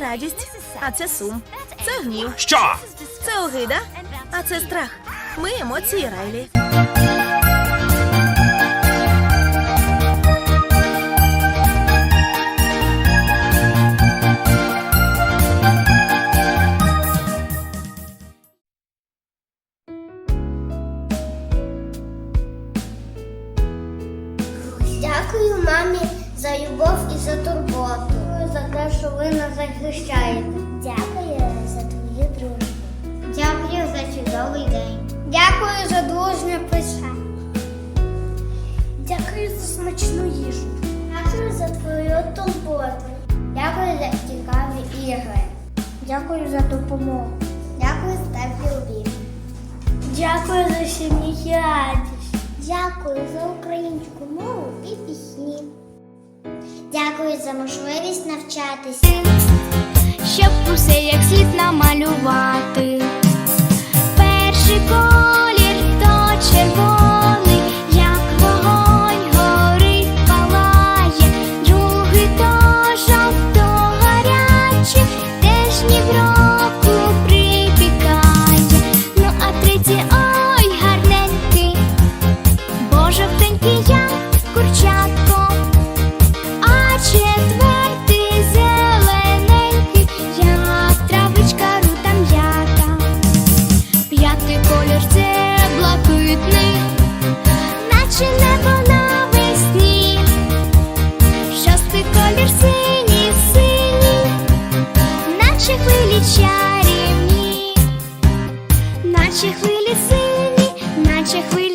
Радість, а це сум. Це гнів. Що? Це огида, а це страх. Ми емоції Райлі. Що ви нас захищаєте. Дякую за твою дружбу. Дякую за чудовий день. Дякую за дружнє писання. Дякую за смачну їжу. Дякую за твою турботу. Дякую за цікаві ігри. Дякую за допомогу. Дякую за теплі обійми. Дякую за сім'ї радість. Дякую за українську мову і пісні. Дякую за можливість навчатися. щоб усе як слід намалювати. Колір це блакитний, наче наче хвилі наче хвилі сині, наче хвилі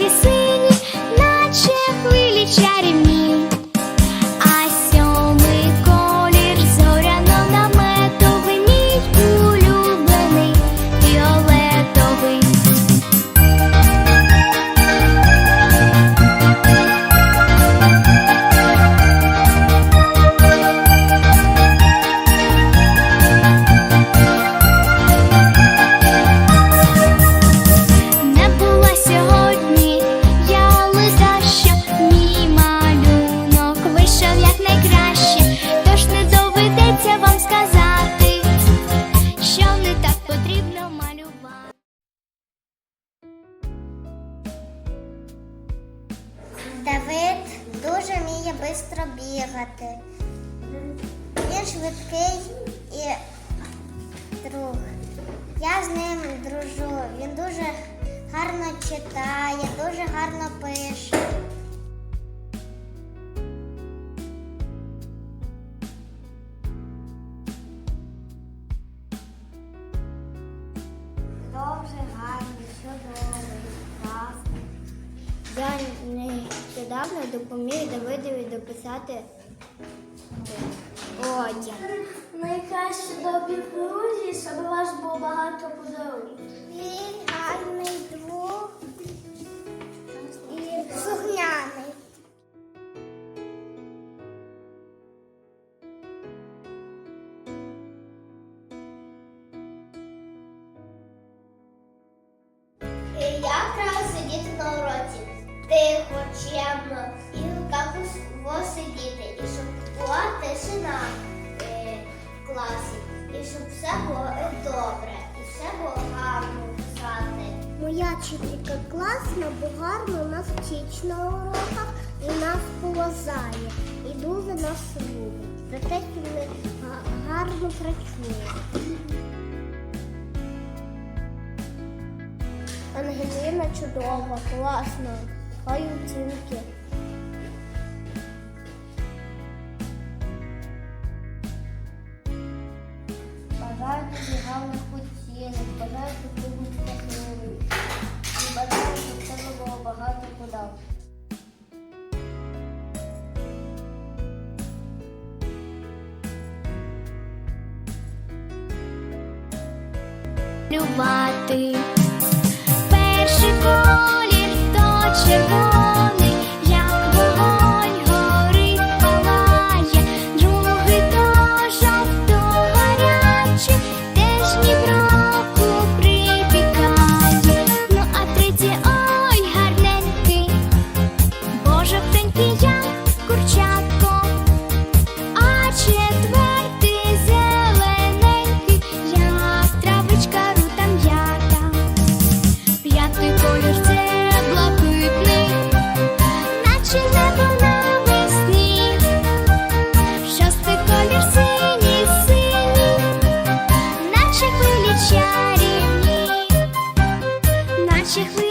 швидко бігати. Він швидкий і друг. Я з ним дружу. Він дуже гарно читає, дуже гарно пише. Дуже гарний, чудовий, класний. Я нещодавно допоміг Давидові дописати одяг. Найкраще до друзі, щоб у вас було багато подарунків. Він гарний друг Чемно, і в руках сидіти, і щоб була тишина е, в класі, і щоб все було е, добре, і все було гарно писати. Моя вчителька класна, бо гарно нас вчить на уроках і нас поважає, і дуже нас любить. За те, що ми гарно працюємо. Ангеліна чудова, класна, хай оцінки. Бажаю тобі гарних оцінок, бажаю, щоб ти був щасливий. І було багато подав. Малювати. хвилі чарівні, наче.